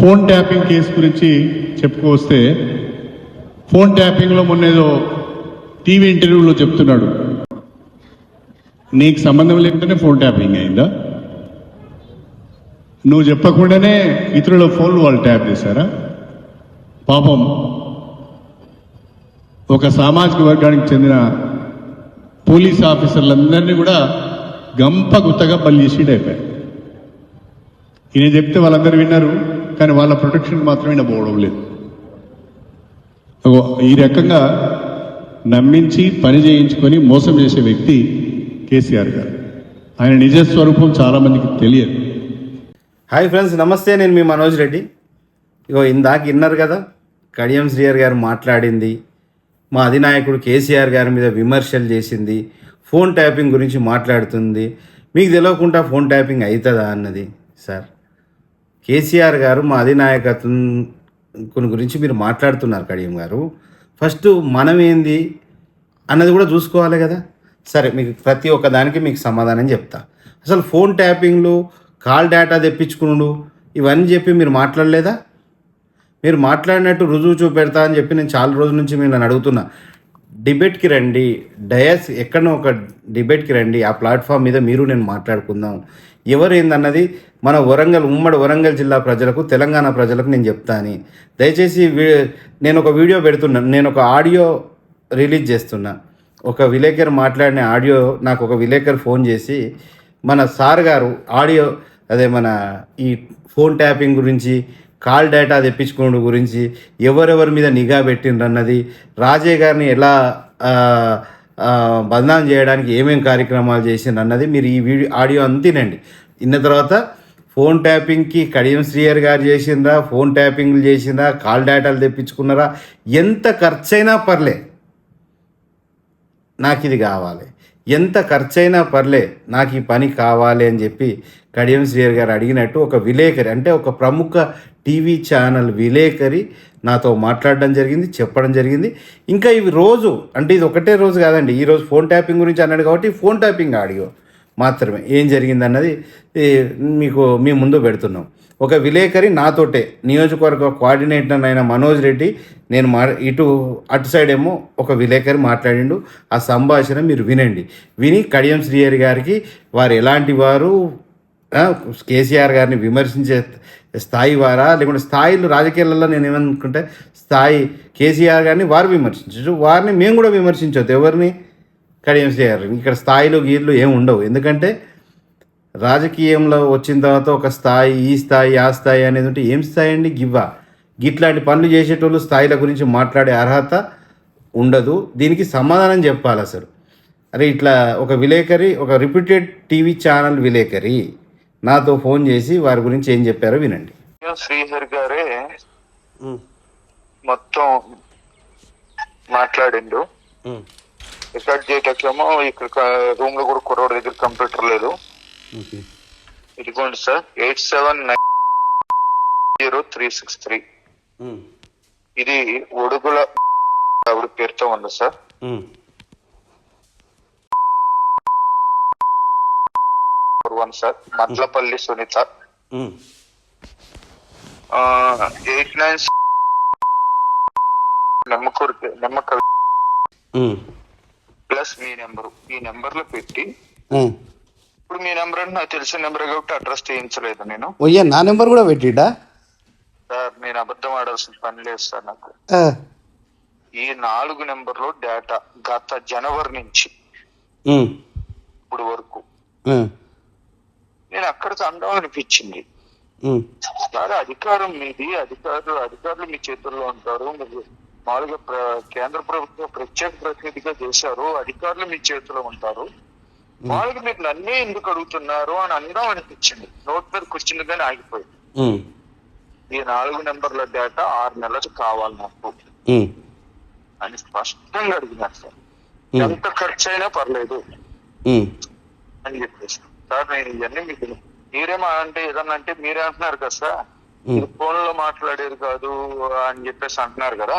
Phone tapping case గురించి చెప్పుకొస్తే phone ట్యాపింగ్లో మొన్న ఏదో టీవీ ఇంటర్వ్యూలో చెప్తున్నాడు. నీకు సంబంధం లేకుండానే ఫోన్ ట్యాపింగ్ అయిందా? నువ్వు చెప్పకుండానే ఇతరుల ఫోన్లు వాళ్ళు ట్యాప్ చేశారా? పాపం ఒక సామాజిక వర్గానికి చెందిన పోలీస్ ఆఫీసర్లందరినీ కూడా గంప గుత్తగా బలి చేసి అయిపోయారు ఈయన చెప్తే వాళ్ళందరూ విన్నారు కానీ వాళ్ళ ప్రొటెక్షన్ మాత్రమే పోవడం లేదు. ఈ రకంగా నమ్మించి పని చేయించుకొని మోసం చేసే వ్యక్తి కేసీఆర్ గారు. ఆయన నిజ స్వరూపం చాలామందికి తెలియదు. హాయ్ ఫ్రెండ్స్ నమస్తే నేను మీ మనోజ్ రెడ్డి. ఇగో ఇందాక విన్నారు కదా కడియం శ్రీయర్ గారు మాట్లాడింది మా అధినాయకుడు కేసీఆర్ గారి మీద విమర్శలు చేసింది ఫోన్ ట్యాపింగ్ గురించి మాట్లాడుతుంది మీకు తెలియకుండా ఫోన్ ట్యాపింగ్ అవుతుందా అన్నది సార్? కేసీఆర్ గారు మా అధినాయకత్వం కొన్ని గురించి మీరు మాట్లాడుతున్నారు కడియం గారు. ఫస్ట్ మనం ఏంది అన్నది కూడా చూసుకోవాలి కదా. సరే మీకు ప్రతి ఒక్క దానికి మీకు సమాధానం చెప్తా. అసలు ఫోన్ ట్యాపింగ్లు కాల్ డేటా తెప్పించుకునుడు ఇవన్నీ చెప్పి మీరు మాట్లాడలేదా? మీరు మాట్లాడినట్టు రుజువు చూపెడతా అని చెప్పి నేను చాలా రోజుల నుంచి మీరు నన్ను అడుగుతున్నా. డిబేట్కి రండి. డయస్ ఎక్కడో ఒక డిబేట్కి రండి. ఆ ప్లాట్ఫామ్ మీద మీరు నేను మాట్లాడుకుందాం. ఎవరేందన్నది మన వరంగల్ ఉమ్మడి వరంగల్ జిల్లా ప్రజలకు తెలంగాణ ప్రజలకు నేను చెప్తాను. దయచేసి వీ- నేను ఒక వీడియో పెడుతున్నాను నేను ఒక ఆడియో రిలీజ్ చేస్తున్నా. ఒక విలేకరు మాట్లాడిన ఆడియో నాకు ఒక విలేకరు ఫోన్ చేసి మన సార్ గారు ఆడియో అదే మన ఈ ఫోన్ ట్యాపింగ్ గురించి కాల్ డేటా తెప్పించుకోవడం గురించి ఎవరెవరి మీద నిఘా పెట్టిండ్రు అన్నది రాజే గారిని ఎలా బదనాం చేయడానికి ఏమేమి కార్యక్రమాలు చేసిండ్రు అన్నది మీరు ఈ వీడియో ఆడియో అంతేనండి ఇన్న తర్వాత ఫోన్ ట్యాపింగ్కి కడియం శ్రీయర్ గారు చేసిందా ఫోన్ ట్యాపింగ్లు చేసిందా కాల్ డేటాలు తెప్పించుకున్నారా ఎంత ఖర్చైనా పర్లే. నాకు ఇది కావాలి. ఎంత ఖర్చైనా పర్లే నాకు ఈ పని కావాలి అని చెప్పి కడియం శ్రీయర్ గారు అడిగినట్టు ఒక విలేకరి అంటే ఒక ప్రముఖ టీవీ ఛానల్ విలేకరి నాతో మాట్లాడడం జరిగింది చెప్పడం జరిగింది. ఇంకా ఇవి రోజు అంటే ఇది ఒకటే రోజు కాదండి ఈరోజు ఫోన్ ట్యాపింగ్ గురించి అన్నాడు కాబట్టి ఫోన్ ట్యాపింగ్ ఆడియో మాత్రమే. ఏం జరిగింది అన్నది మీకు మీ ముందు పెడుతున్నాం. ఒక విలేకరి నాతోటే నియోజకవర్గ కోఆర్డినేటర్ అయిన మనోజ్ రెడ్డి నేను మా ఇటు అటు సైడ్ ఏమో ఒక విలేకరి మాట్లాడిండు. ఆ సంభాషణ మీరు వినండి. విని కడియం శ్రీహరి గారికి వారు ఎలాంటి వారు కేసీఆర్ గారిని విమర్శించే స్థాయి వారా? లేకుంటే స్థాయిలు రాజకీయాలలో నేను ఏమనుకుంటే స్థాయి కేసీఆర్ గారిని వారు విమర్శించచ్చు. వారిని మేము కూడా విమర్శించవద్దు ఎవరిని? కడియం శ్రీహరి ఇక్కడ స్థాయిలు గీర్లు ఏమి ఉండవు. ఎందుకంటే రాజకీయంలో వచ్చిన తర్వాత ఒక స్థాయి ఈ స్థాయి ఆ స్థాయి అనేది ఉంటే ఏం స్థాయి అండి? గివ్వా. గిట్లాంటి పనులు చేసేటోళ్ళు స్థాయిల గురించి మాట్లాడే అర్హత ఉండదు. దీనికి సమాధానం చెప్పాలి అసలు. అరే ఇట్లా ఒక విలేకరి ఒక రిప్యూటెడ్ టీవీ ఛానల్ విలేకరి నాతో ఫోన్ చేసి వారి గురించి ఏం చెప్పారో వినండి. శ్రీహరి గారే మొత్తం మాట్లాడిండు. రికార్డ్ చేయటకేమో ఇక్కడ రూమ్లో కూడా కుర్రోడి దగ్గర కంప్యూటర్ లేదు. ఇదిగోండి sir eight seven nine zero three six three. ఇది ఒడుగుల ఆవిడ పేరుతో ఉంది sir. One sir Madlapalli Sunitha eight nine Nemmakuru నెమ్మక ప్లస్ మీ నెంబరు ఈ నెంబర్లో పెట్టి ఇప్పుడు మీ నెంబర్ అంటే నాకు తెలిసిన నెంబర్ కాబట్టి అడ్రస్ చేయించలేదు నేను. ఓయ్యా నా నెంబర్ కూడా పెట్టిడా? సార్ నేను అబద్ధం ఆడాల్సిన పని లేదు సార్ నాకు. ఈ నాలుగు నెంబర్లో డేటా గత జనవరి నుంచి ఇప్పుడు వరకు. నేను అక్కడికి అందం అనిపించింది. సార్ అధికారం మీది అధికారులు అధికారులు మీ చేతుల్లో ఉంటారు. మీరు మామూలుగా ప్ర- కేంద్ర ప్రభుత్వం ప్రత్యేక ప్రతినిధిగా చేశారు. అధికారులు మీ చేతిలో ఉంటారు. మామూలుగా మీరు నన్నే ఎందుకు అడుగుతున్నారు అని అందం అనిపించింది. నోట్ మీద కూర్చుంది కానీ ఆగిపోయింది. ఈ నాలుగు నెంబర్ల డేటా ఆరు నెలలకు కావాలి నాకు అని స్పష్టంగా అడిగినారు సార్. ఎంత ఖర్చు అయినా పర్లేదు అని చెప్పేసి. సార్ నేను ఇవన్నీ మీకు మీరేమో అంటే ఏదన్నా అంటే మీరే అంటున్నారు కదా సార్. ఫోన్లో మాట్లాడేది కాదు అని చెప్పేసి అంటున్నారు కదా.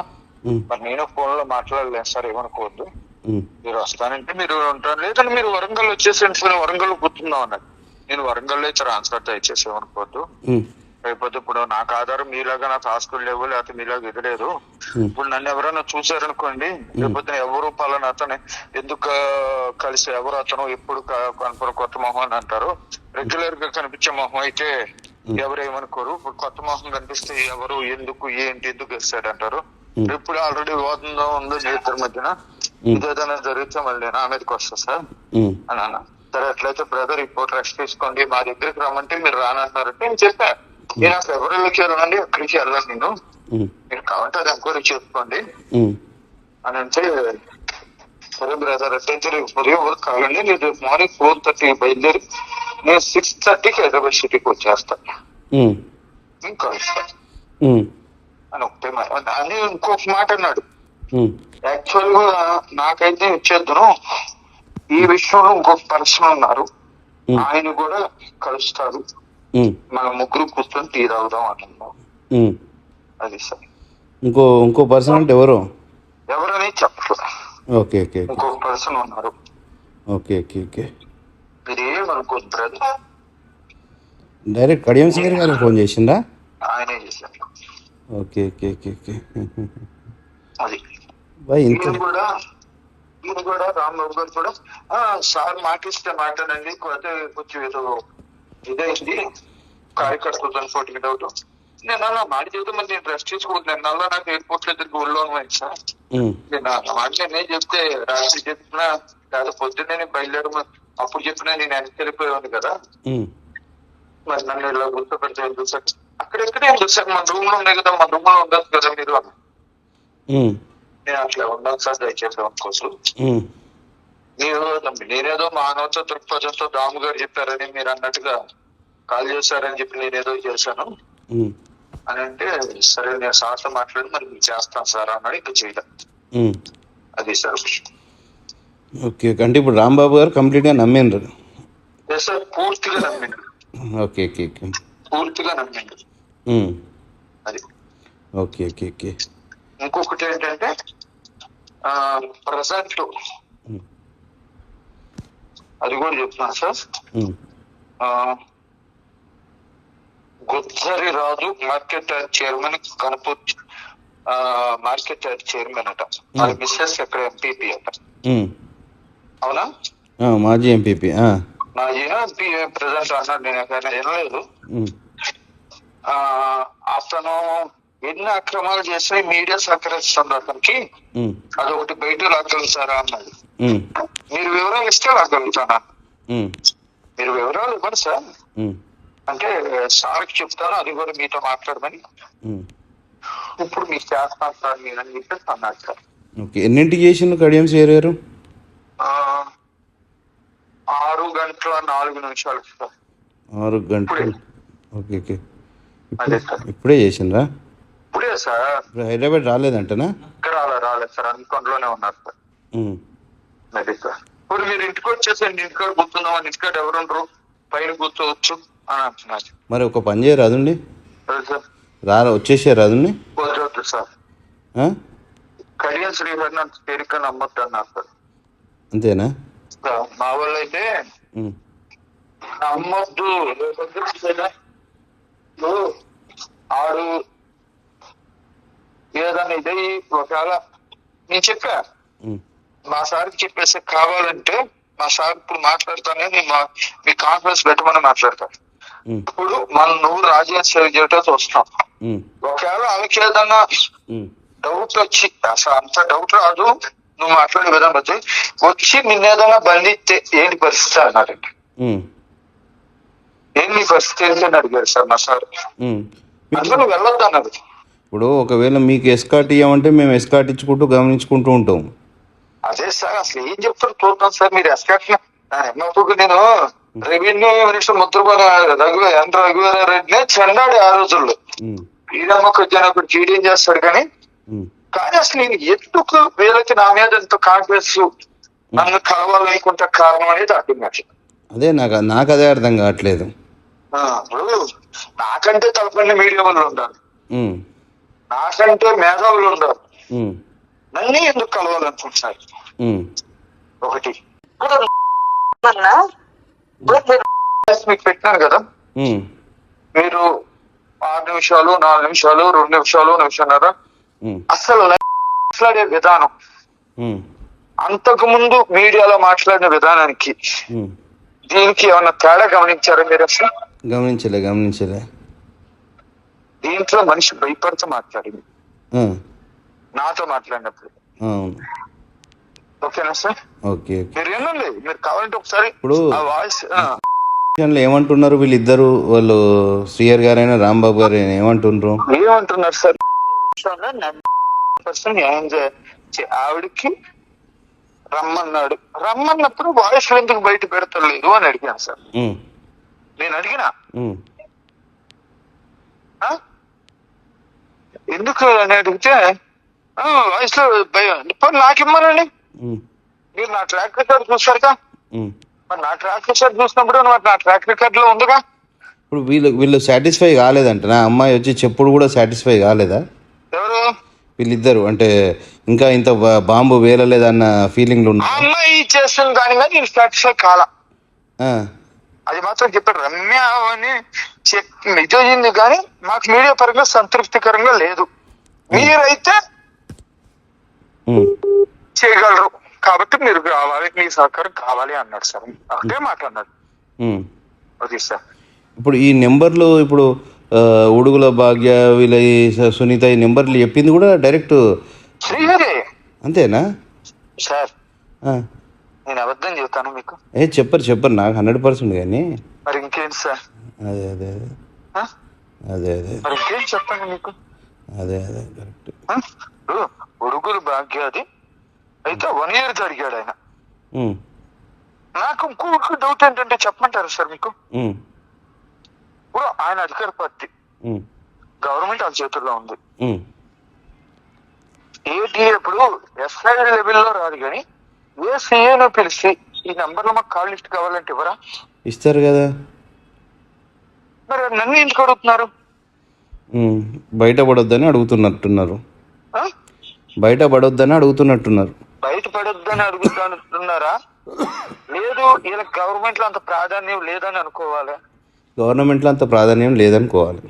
మరి నేను ఫోన్లో మాట్లాడలేను సార్ ఏమనుకోవద్దు. మీరు వస్తానంటే మీరు ఉంటారు. లేదంటే మీరు వరంగల్ వచ్చేసి వరంగల్ కూర్చుందాం అన్నారు. నేను వరంగల్ ట్రాన్స్ఫర్ దయచేసి ఏమనుకోవద్దు లేకపోతే ఇప్పుడు నాకు ఆధారం మీలాగా నాకు ఆస్తులు లేవు లేకపోతే మీలాగా ఎదులేదు ఇప్పుడు నన్ను ఎవరైనా చూసారనుకోండి లేకపోతే ఎవరు పలానా అతను ఎందుకు కలిసి ఎవరు అతను ఎప్పుడు క- కనపడు కొత్త మొహం అని అంటారు. రెగ్యులర్గా కనిపించే మొహం అయితే ఎవరు ఏమనుకోరు. ఇప్పుడు కొత్త మొహం కనిపిస్తే ఎవరు ఎందుకు ఏంటి ఎందుకు వేస్తాడు అంటారు. ఇప్పుడు ఆల్రెడీ వివాదం ఉందో ఇద్దరి మధ్యన. ఇదేదైనా జరిగితే మళ్ళీ నా మీదకి వస్తా సార్. అని అన్న సరే అట్లయితే బ్రదర్ ఇప్పుడు రెస్ట్ తీసుకోండి. మా దగ్గరికి రమ్మంటే మీరు రానంటున్నారంటే నేను చెప్పా. నేను అసలు ఎవరికి వెళ్ళనండి అక్కడికి వెళ్ళను నేను. మీరు కావాలంటే అది ఎంక్వైరీ చేసుకోండి. అని అంటే సరే బ్రదర్ అట్లయితే రేపు ఉదయం వరకు కావాలండి నేను రేపు మార్నింగ్ ఫోర్ థర్టీకి బయలుదేరి నేను సిక్స్ థర్టీకి హైదరాబాద్ సిటీకి వచ్చేస్తాను నేను కలుస్తాను అని ఒకటే అని ఇంకొక మాట అన్నాడు. యాక్చువల్గా నాకైతే ఇచ్చేద్దును. ఈ విషయంలో ఇంకొక పర్సన్ ఉన్నారు. ఆయన కూడా కలుస్తారు. మన ముగ్గురు కూర్చొని టీ తాగుదాం ఉమ్. అది సార్. ఇంకో ఇంకో పర్సన్ అంటే ఎవరు? ఎవరని చెప్పరు ఓకే ఓకే ఇంకొక పర్సన్ ఉన్నారు. Okay okay okay. మీరు ఏమనుకోదు బ్రదర్ డైరెక్ట్ కడియం సింగర్ గారికి ఫోన్ చేసిందా ఆయనే చేశారు ఓకే ఓకే ఓకే ఓకే. అది. బాయ్ ఇంత కూడా ఈయన కూడా రాంబాబు గారు కూడా సార్ మాకిస్తే మాటనండి కొత్త కొంచెం ఏదో ఇదైంది కార్యకర్తలతో ఫోటోకి డౌట్ నేను అలా మాట చెబుతా మరి నేను రెస్ట్ తీసుకుంటున్నాను నల్ల నాకు ఎయిర్పోర్ట్లో తిరిగి ఊళ్ళో పోయింది సార్. నేను ఆ మాట నేనే చెప్తే రాత్రి చెప్పినా లేదా పొద్దున్నే నేను బయలుదేరి అప్పుడు చెప్పినా నేను వెనక్కి వెళ్ళిపోయాను కదా. మరి నన్ను ఇలా గుర్తుపెడితే ఎందుకు సార్ అక్కడెక్కడే ఉంది సార్ మన రూమ్లో ఉన్నాయి కదా మన రూమ్లో ఉండదు కదా మీరు నేను అట్లా ఉండాలి సార్ దయచేసి కోసం. మీరు నేనేదో మానవత దృక్పథంతో దాము గారు చెప్పారని మీరు అన్నట్టుగా కాల్ చేశారని చెప్పి నేనేదో చేశాను. అని అంటే సరే నేను సార్తో మాట్లాడి మరి మీకు చేస్తాను సార్ అన్నాడు ఇంకా ఉమ్. అది సార్ ఓకే అంటే ఇప్పుడు రాంబాబు గారు కంప్లీట్గా నమ్మిండ్రు. ఎస్ సార్ పూర్తిగా నమ్మిండు ఓకే ఓకే ఓకే. పూర్తిగా నమ్మిండు ఉమ్, అది. Okay okay okay. ఇంకొకటి ఏంటంటే ప్రజెంట్ అది కూడా చెప్తున్నాను sir. Gujjari Raju market yard chairman Kanpur ఆ, మార్కెట్ యార్డ్ చైర్మన్ అట. మరి మిస్సెస్ ఎక్కడ? ఎంపీపీ అట. అవునా? మాజీ ఎంపీపీ నా ఎంపీ ప్రెసెంట్ అన్నాడు నేను ఎక్కడైనా వినలేదు. ఆ, అతను ఎన్ని అక్రమాలు చేస్తే మీడియా సహకరిస్తుంది అతనికి? అదొకటి బయట లాగలుగుతారా అన్నాడు. మీరు వివరాలు ఇస్తే లాగలుగుతానా మీరు వివరాలు ఇవ్వండి సార్. అంటే సార్కి చెప్తాను అది కూడా మీతో మాట్లాడమని. ఇప్పుడు మీకు చేస్తాను సార్ నేను అని చెప్పేసి అన్నాడు సార్. ఓకే ఎన్నింటికి చేసిండు కడియం ఆ, ఆరు గంటల నాలుగు నిమిషాలు సార్. ఆరు గంటలు. Okay okay. అదే సార్. ఇప్పుడే చేసిండ్రా? ఇప్పుడే సార్. ఇప్పుడు హైదరాబాద్ రాలేదంటనా? ఇక్కడ రాలేదు రాలేదు సార్. అనుకోంలోనే ఉన్నారు సార్. అది సార్. ఇప్పుడు మీరు ఇంటికి వచ్చేసండి ఇంటికాడ కూర్చుందాం అని ఇంటికాడ ఎవరుండరు పైన కూర్చోవచ్చు అని అంటున్నారు. మరి ఒక పని చేయరాదండి అదే సార్. రా వచ్చేసే రాదండి వద్దు సార్. కడియం శ్రీహరి అంత తేలిక నమ్మొద్దు అన్నారు సార్. అంతేనా? సార్, మా వాళ్ళు అయితే. నమ్మొద్దు. లేకపోతే ఆడు ఏదైనా ఇదే ఒకవేళ నేను చెప్పా. మా సార్కి చెప్పేసి కావాలంటే మా సార్ ఇప్పుడు మాట్లాడతానే మా మీ కాన్ఫరెన్స్ పెట్టమని మాట్లాడతాను. ఇప్పుడు మనం నువ్వు రాజకీయ సేవ చేయటం చూస్తాం ఉమ్. ఒకవేళ వాళ్ళకి ఏదన్నా. డౌట్ వచ్చి అసలు అంత డౌట్ రాదు నువ్వు మాట్లాడే విధానం వచ్చి నిన్న ఏదైనా బంధిస్తే ఏంటి పరిస్థితి అన్నారండి. ఏంటి పరిస్థితి ఏంటి అని అడిగారు సార్ మా సార్. అందులో నువ్వు వెళ్ళొద్దు అన్నారు ఇప్పుడు ఒకవేళ మీకు ఎస్కాట్ ఇవ్వమంటే మేము ఎస్కాట్ ఇచ్చుకుంటూ గమనించుకుంటూ ఉంటాం. అదే సార్ అసలు ఏం చెప్తారు చూద్దాం సార్ మీరు ఎస్కాట్ ఎన్నప్పుడు నేను? రెవెన్యూ మినిస్టర్ ముద్రపడ రఘు ఎన్ రఘువీరారెడ్డినే చెండాడు ఆ రోజుల్లో. ఈడమ్మకు జనకుడు చీడేం చేస్తాడు కానీ. కానీ అసలు నేను ఎందుకు వీళ్ళకి నా మీద ఎంత కాన్ఫిడెన్స్ నన్ను కలవాలనుకుంటే కారణం అనేది అర్థం కాదు అదే నాకు నాకు అదే అర్థం కావట్లేదు. నాకంటే తలపండి మీడియా వాళ్ళు ఉంటారు. నాకంటే మేధావులు ఉమ్. నన్ను ఎందుకు కలవాలనుకుంటున్నారు. ఒకటి. మీకు పెట్టినారు కదా. మీరు ఆరు నిమిషాలు నాలుగు నిమిషాలు రెండు నిమిషాలు నిమిషంన్నర ఉమ్, అసలు మాట్లాడే విధానం. అంతకు ముందు మీడియాలో మాట్లాడిన విధానానికి. దీనికి ఏమన్నా తేడా గమనించారా మీరు అసలు? గమనించలే గమనించలే. దీంట్లో మనిషి భయపడుతూ మాట్లాడింది. నాతో మాట్లాడినప్పుడు. ఓకేనా సార్? ఓకే మీరు వినండి మీరు కావాలంటే ఒకసారి ఇప్పుడు ఆ వాయిస్ ఏమంటున్నారు వీళ్ళిద్దరు? వాళ్ళు శ్రీయర్ గారైనా రాంబాబు గారు ఏమంటున్నారు ఏమంటున్నారు సార్? పర్సన్ న్యాయం ఆవిడకి రమ్మన్నాడు. రమ్మన్నప్పుడు వాయిస్ ఎందుకు బయట పెడతలేదు అని అడిగాను సార్. నేను అడిగినా? ఎందుకు అని అడిగితే "ఆ, వాయిస్లో భయం నాకు ఇమ్మనండి మీరు నా ట్రాక్ రికార్డ్ చూస్తారుగా? ఉమ్. మరి నా ట్రాక్ రికార్డ్ చూసినప్పుడు మరి నా ట్రాక్ రికార్డ్లో ఉందిగా ఇప్పుడు వీళ్ళు వీళ్ళు సాటిస్ఫై కాలేదంట నా అమ్మాయి వచ్చి చెప్పుడు కూడా సాటిస్ఫై కాలేదా? ఎవరు? వీళ్ళిద్దరు అంటే ఇంకా ఇంత బాంబు వేలలేదన్న ఫీలింగ్లు ఆ ఉన్నా అమ్మాయి చేస్తున్న దాని మీద సాటిస్ఫై కాల. అది మాత్రం చెప్పాడు. రమ్య అని చెప్ నిజమైంది కానీ మాకు మీడియా పరంగా సంతృప్తికరంగా లేదు. మీరైతే చేయగలరు. కాబట్టి మీరు కావాలి మీ సహకారం కావాలి అన్నాడు సార్. అదే మాట అన్నాడు. అది సార్. ఇప్పుడు ఈ నెంబర్లు ఇప్పుడు ఉడుగుల భాగ్య వీళ్ళ సునీత ఈ నెంబర్లు చెప్పింది కూడా డైరెక్ట్ శ్రీహరి అంతేనా? సార్. నేను అబద్ధం చెబుతాను మీకు? ఏ చెప్పరు చెప్పరు. నాకు హండ్రెడ్ పర్సెంట్ కానీ. మరి ఇంకేంటి సార్? అదే అదే అదే? అదే మరి ఇంకేం చెప్పండి మీకు? అదే అదే కరెక్ట్. ఉరుగులు భాగ్యాది. అయితే వన్ ఇయర్ అడిగాడు ఆయన. నాకు ఇంకొక డౌట్ ఏంటంటే చెప్పమంటారా సార్ మీకు? ఇప్పుడు ఆయన అధికార పార్టీ. గవర్నమెంట్ వాళ్ళ చేతుల్లో ఉంది. ఏటీ ఇప్పుడు ఎస్ఐ లెవెల్లో రాదు కానీ ఏ సీఏనో పిలిచి ఈ నంబర్లో మాకు కాల్ లిస్ట్ కావాలంటే ఇవ్వరా? ఇస్తారు కదా. మరి నన్ను ఎందుకు అడుగుతున్నారు? బయట పడొద్దని అడుగుతున్నట్టున్నారు? బయట పడొద్దని అడుగుతున్నట్టున్నారు. బయట పడొద్దని అడుగుతున్నారా లేదు వీళ్ళకి గవర్నమెంట్లో అంత ప్రాధాన్యం లేదని అనుకోవాలి. గవర్నమెంట్లో అంత ప్రాధాన్యం లేదనుకోవాలి.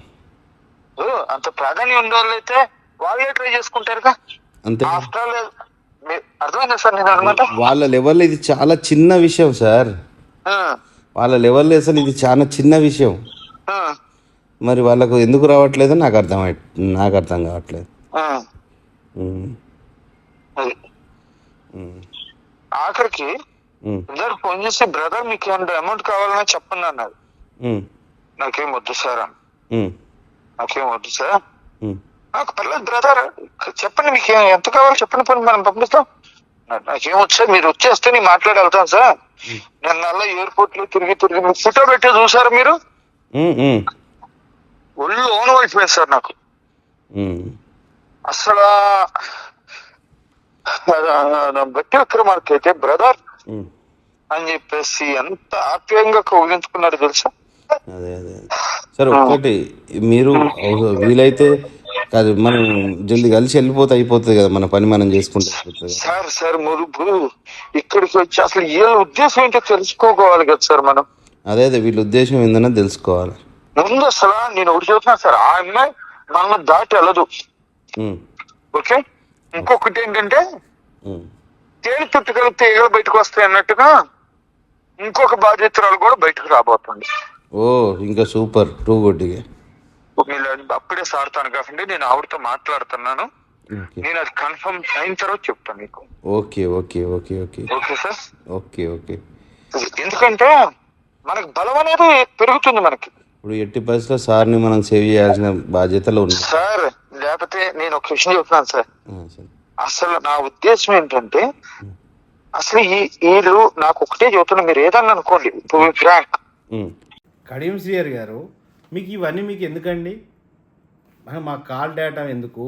అంత ప్రాధాన్యం ఉన్న వాళ్ళైతే వాళ్ళే ట్రై చేసుకుంటారుగా. అంతే ఆఫ్టర్ ఆల్ అర్థమైందా సార్ నేను అనమాట వాళ్ళ లెవెల్లో ఇది చాలా చిన్న విషయం సార్. వాళ్ళ లెవెల్లో అసలు ఇది చాలా చిన్న విషయం. మరి వాళ్ళకు ఎందుకు రావట్లేదో? నాకు అర్థం నాకు అర్థం కావట్లేదు. ఆఖరికి ఇద్దరు ఫోన్ చేసి బ్రదర్ మీకు ఏమైనా అమౌంట్ కావాలని చెప్పండి అన్నారు. నాకేం వద్దు సార్ నాకేం వద్దు సార్. నాకు పర్లేదు బ్రదర్ చెప్పండి మీకు ఎంత కావాలో చెప్పండి పని మనం పంపిస్తాం. నా- నాకేం వచ్చు సార్ మీరు వచ్చేస్తే నేను మాట్లాడి వెళ్తాను సార్ నేను నల్ల ఎయిర్పోర్ట్లో తిరిగి తిరిగి ఫోటో పెట్టి చూసారా మీరు? ఒళ్ళు ఓన్ అయిపోయింది సార్ నాకు. అసలు బట్టి విక్రమార్కి అయితే బ్రదర్. అని చెప్పేసి ఎంత ఆప్యాయంగా కౌగించుకున్నాడు తెలుసా? అదే అదే సరే ఒక్కటి మీరు వీలైతే కాదు మనం జల్ది కలిసి వెళ్ళిపోతే అయిపోతుంది కదా మన పని మనం చేసుకుంటే. సార్ సార్ మురుపు ఇక్కడికి వచ్చి అసలు ఏ ఉద్దేశం ఏంటో తెలుసుకోవాలి కదా సార్ మనం. అదే అదే వీళ్ళ ఉద్దేశం ఏందన్నది తెలుసుకోవాలి. ముందు అసలు నేను ఒకటి చెబుతున్నా సార్ ఆ అమ్మాయి మన దాటి వెళ్ళదు. ఓకే? ఇంకొకటి ఏంటంటే తేలి చుట్టుకెళ్తే ఈగలు బయటకు వస్తాయి అన్నట్టుగా ఇంకొక బాధ్యతరాలు కూడా బయటకు రాబోతుంది. ఓ ఇంకా సూపర్ టూ వీళ్ళు అప్పుడే సారుతాను కాకండి నేను ఆవిడతో మాట్లాడుతున్నాను. నేను అది కన్ఫర్మ్ అయిన తర్వాత చెప్తాను మీకు. Okay okay okay okay. Okay sir? Okay okay. ఎందుకంటే మనకి బలం అనేది పెరుగుతుంది మనకి. ఇప్పుడు ఎట్టి పరిస్థితుల్లో సార్ని మనం సేవ్ చేయాల్సిన బాధ్యతలు ఉన్నాయి. సార్ లేకపోతే నేను ఒక విషయం చెప్తున్నాను సార్. అసలు నా ఉద్దేశం ఏంటంటే అసలు ఈ వీళ్ళు నాకు ఒకటే చెబుతున్నా మీరు ఏదన్నా అనుకోండి. కడియం శ్రీయర్ గారు మీకు ఇవన్నీ మీకు ఎందుకండి? మా కాల్ డేటా ఎందుకు?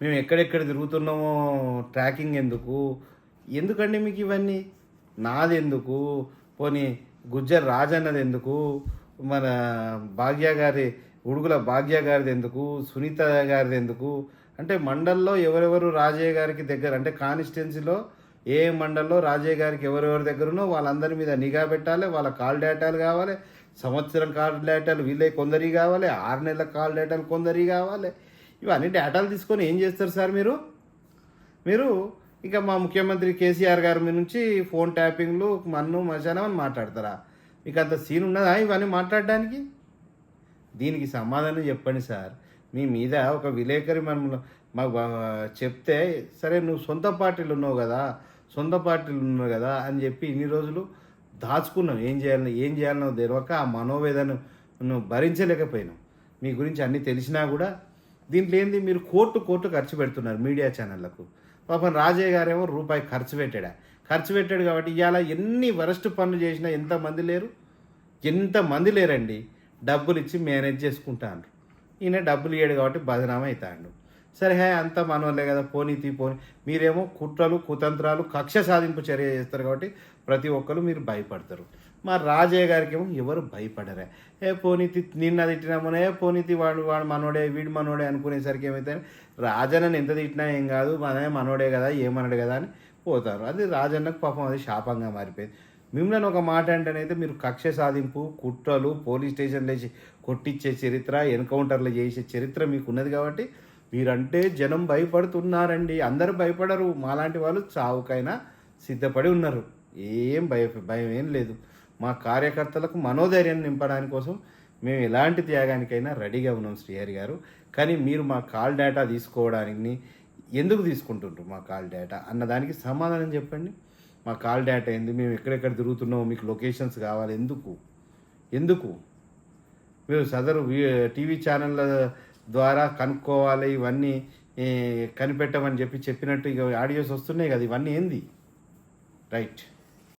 మేము ఎక్కడెక్కడ తిరుగుతున్నామో ట్రాకింగ్ ఎందుకు? ఎందుకండి మీకు ఇవన్నీ? నాది ఎందుకు పోనీ గుజ్జర్ రాజ్ అన్నది ఎందుకు మన భాగ్య గారి ఉడుగుల భాగ్య గారిది ఎందుకు సునీత గారిది ఎందుకు అంటే మండల్లో ఎవరెవరు రాజయ్య గారికి దగ్గర అంటే కాన్స్టిట్యున్సీలో ఏ మండల్లో రాజయ్య గారికి ఎవరెవరి దగ్గరనో వాళ్ళందరి మీద నిఘా పెట్టాలి వాళ్ళ కాల్ డేటాలు కావాలి సంవత్సరం కాల్ డేటాలు వీళ్ళే కొందరి కావాలి ఆరు నెలల కాల్ డేటాలు కొందరి కావాలి. ఇవన్నీ డేటాలు తీసుకొని ఏం చేస్తారు సార్ మీరు? మీరు ఇంకా మా ముఖ్యమంత్రి కేసీఆర్ గారి మీ నుంచి ఫోన్ ట్యాపింగ్లు మన్ను మశానం అని మాట్లాడతారా? మీకు అంత సీన్ ఉన్నదా ఇవన్నీ మాట్లాడడానికి? దీనికి సమాధానం చెప్పండి సార్. మీ మీద ఒక విలేకరి మనం మాకు చెప్తే సరే నువ్వు సొంత పార్టీలు ఉన్నావు కదా సొంత పార్టీలు ఉన్నావు కదా అని చెప్పి ఇన్ని రోజులు దాచుకున్నాం. ఏం చేయాలని ఏం చేయాలనో తెలియక ఆ మనోవేదన నువ్వు మీ గురించి అన్నీ తెలిసినా కూడా దీంట్లో ఏంది? మీరు కోర్టు కోర్టు ఖర్చు పెడుతున్నారు మీడియా ఛానళ్ళకు పాపం రాజయ్య గారేమో రూపాయి ఖర్చు పెట్టాడా? ఖర్చు పెట్టాడు కాబట్టి ఇవాళ ఎన్ని వరస్ట్ పనులు చేసినా ఎంతమంది లేరు? ఎంతమంది లేరండి? డబ్బులు ఇచ్చి మేనేజ్ చేసుకుంటాను ఈయన డబ్బులు ఇయ్యాడు కాబట్టి బదనామ అవుతాడు సరే హే అంతా మనోళ్ళే కదా పోనీ పోని పోనీ. మీరేమో కుట్రలు కుతంత్రాలు కక్ష సాధింపు చర్య చేస్తారు కాబట్టి ప్రతి ఒక్కరు మీరు భయపడతారు. మా రాజయ్య గారికి ఏమో ఎవరు భయపడరే. ఏ పోనీతి నిన్న తిట్టినామోనే ఏ పోనీతి వాడు వాడు మనోడే వీడు మనోడే అనుకునేసరికి ఏమైతే రాజన్నను ఎంత తిట్టినా ఏం కాదు మనమే మనోడే కదా ఏమనడు కదా అని పోతారు. అది రాజన్నకు పాపం అది శాపంగా మారిపోయింది. మిమ్మల్ని ఒక మాట అంటేనైతే మీరు కక్ష సాధింపు కుట్రలు పోలీస్ స్టేషన్లో వేసి కొట్టించే చరిత్ర ఎన్కౌంటర్లు చేసే చరిత్ర మీకు ఉన్నది కాబట్టి మీరంటే జనం భయపడుతున్నారండి. అందరు భయపడరు. మాలాంటి వాళ్ళు చావుకైనా సిద్ధపడి ఉన్నారు. ఏం భయ భయం ఏం లేదు. మా కార్యకర్తలకు మనోధైర్యం నింపడానికి కోసం మేము ఎలాంటి త్యాగానికైనా రెడీగా ఉన్నాం శ్రీహరి గారు. కానీ మీరు మా కాల్ డేటా తీసుకోవడానికి ఎందుకు తీసుకుంటుంటారు మా కాల్ డేటా? అన్నదానికి సమాధానం చెప్పండి. మా కాల్ డేటా ఏంది? మేము ఎక్కడెక్కడ తిరుగుతున్నామో? మీకు లొకేషన్స్ కావాలి. ఎందుకు? ఎందుకు? మీరు సదరు టీవీ ఛానళ్ళ ద్వారా కనుక్కోవాలి ఇవన్నీ కనిపెట్టమని చెప్పి చెప్పినట్టు ఇక ఆడియోస్ వస్తున్నాయి కదా ఇవన్నీ ఏంది? రైట్.